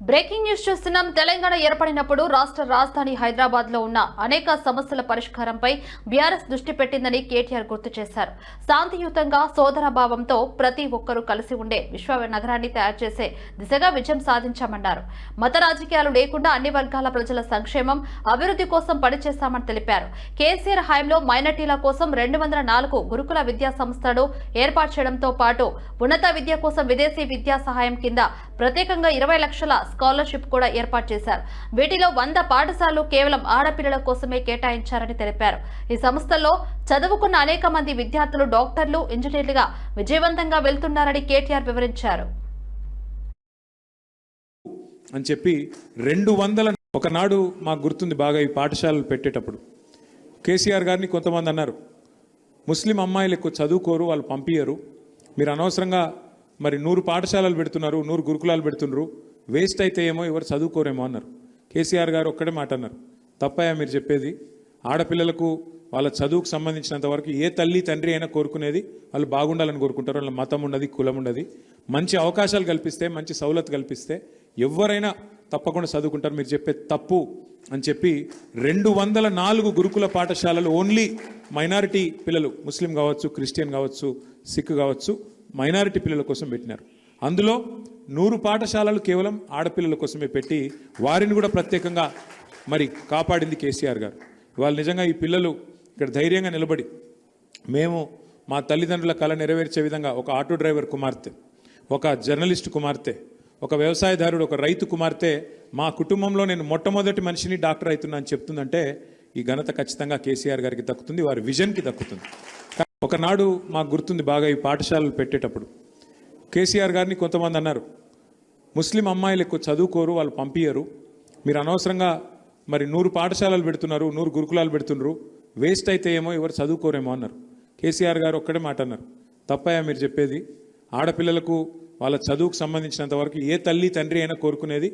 Breaking news చూస్తున్నాం. తెలంగాణ ఏర్పడినప్పుడు రాష్ట్ర రాజధాని హైదరాబాద్లో ఉన్న అనేక సమస్యల పరిష్కారంపై బీఆర్ఎస్ దృష్టి పెట్టిందని కేటీఆర్ గుర్తు చేశారు. శాంతియుతంగా సోదరభావంతో ప్రతి ఒక్కరూ కలిసి ఉండే విశ్వ నగరాన్ని తయారు చేసే దిశగా విజయం సాధించామన్నారు. మత రాజకీయాలు లేకుండా అన్ని వర్గాల ప్రజల సంక్షేమం అభివృద్ధి కోసం పనిచేస్తామని తెలిపారు. కేసీఆర్ హయాంలో మైనార్టీల కోసం రెండు వందల నాలుగు గురుకుల విద్యా సంస్థలు ఏర్పాటు చేయడంతో పాటు ఉన్నత విద్య కోసం విదేశీ విద్యా సహాయం కింద ప్రత్యేకంగా ఇరవై లక్షల స్కాలర్షిప్ కూడా ఏర్పాటు చేశారు. వీటిలో వంద పాఠశాలలు కేవలం ఆడపిల్లల కోసమే కేటాయించారని తెలిపారు. ఈ సంస్థల్లో చదువుకున్న అనేక మంది విద్యార్థులు డాక్టర్లు ఇంజనీర్లుగా విజయవంతంగా వెళ్తున్నారని కేటీఆర్ వివరించారు. అని చెప్పి రెండు వందల ఒకనాడు మాకు గుర్తుంది బాగా ఈ పాఠశాలలు పెట్టేటప్పుడు. కేసీఆర్ గారిని కొంతమంది అన్నారు ముస్లిం అమ్మాయిలు ఎక్కువ చదువుకోరు వాళ్ళు పంపించరు మీరు అనవసరంగా మరి నూరు పాఠశాలలు పెడుతున్నారు నూరు గురుకులాలు పెడుతున్నారు వేస్ట్ అయితే ఏమో ఎవరు చదువుకోరేమో అన్నారు. కేసీఆర్ గారు ఒక్కడే మాట అన్నారు. తప్పయా మీరు చెప్పేది? ఆడపిల్లలకు వాళ్ళ చదువుకు సంబంధించినంత వరకు ఏ తల్లి తండ్రి అయినా కోరుకునేది వాళ్ళు బాగుండాలని కోరుకుంటారు. వాళ్ళ మతం ఉండదు కులం ఉండదు మంచి అవకాశాలు కల్పిస్తే మంచి సౌలత్ కల్పిస్తే ఎవరైనా తప్పకుండా చదువుకుంటారు. మీరు చెప్పే తప్పు అని చెప్పి రెండు వందల నాలుగు గురుకుల పాఠశాలలు ఓన్లీ మైనారిటీ పిల్లలు ముస్లిం కావచ్చు క్రిస్టియన్ కావచ్చు సిక్ కావచ్చు మైనారిటీ పిల్లల కోసం పెట్టినారు. అందులో నూరు పాఠశాలలు కేవలం ఆడపిల్లల కోసమే పెట్టి వారిని కూడా ప్రత్యేకంగా మరి కాపాడింది కేసీఆర్ గారు. ఇవాళ నిజంగా ఈ పిల్లలు ఇక్కడ ధైర్యంగా నిలబడి మేము మా తల్లిదండ్రుల కళ నెరవేర్చే విధంగా ఒక ఆటో డ్రైవర్ కుమార్తె ఒక జర్నలిస్ట్ కుమార్తె ఒక వ్యవసాయదారుడు ఒక రైతు కుమార్తె మా కుటుంబంలో నేను మొట్టమొదటి మనిషిని డాక్టర్ అవుతున్నా అని చెప్తుందంటే ఈ ఘనత ఖచ్చితంగా కేసీఆర్ గారికి దక్కుతుంది వారి విజన్కి దక్కుతుంది. ఒకనాడు మాకు గుర్తుంది బాగా ఈ పాఠశాలలు పెట్టేటప్పుడు. కేసీఆర్ గారిని కొంతమంది అన్నారు ముస్లిం అమ్మాయిలు ఎక్కువ చదువుకోరు వాళ్ళు పంపించరు మీరు అనవసరంగా మరి నూరు పాఠశాలలు పెడుతున్నారు నూరు గురుకులాలు పెడుతున్నారు. వేస్ట్ అయితే ఏమో ఎవరు చదువుకోరేమో అన్నారు. కేసీఆర్ గారు ఒక్కడే మాట అన్నారు తప్పయా మీరు చెప్పేది. ఆడపిల్లలకు వాళ్ళ చదువుకు సంబంధించినంత వరకు ఏ తల్లి తండ్రి అయినా కోరుకునేది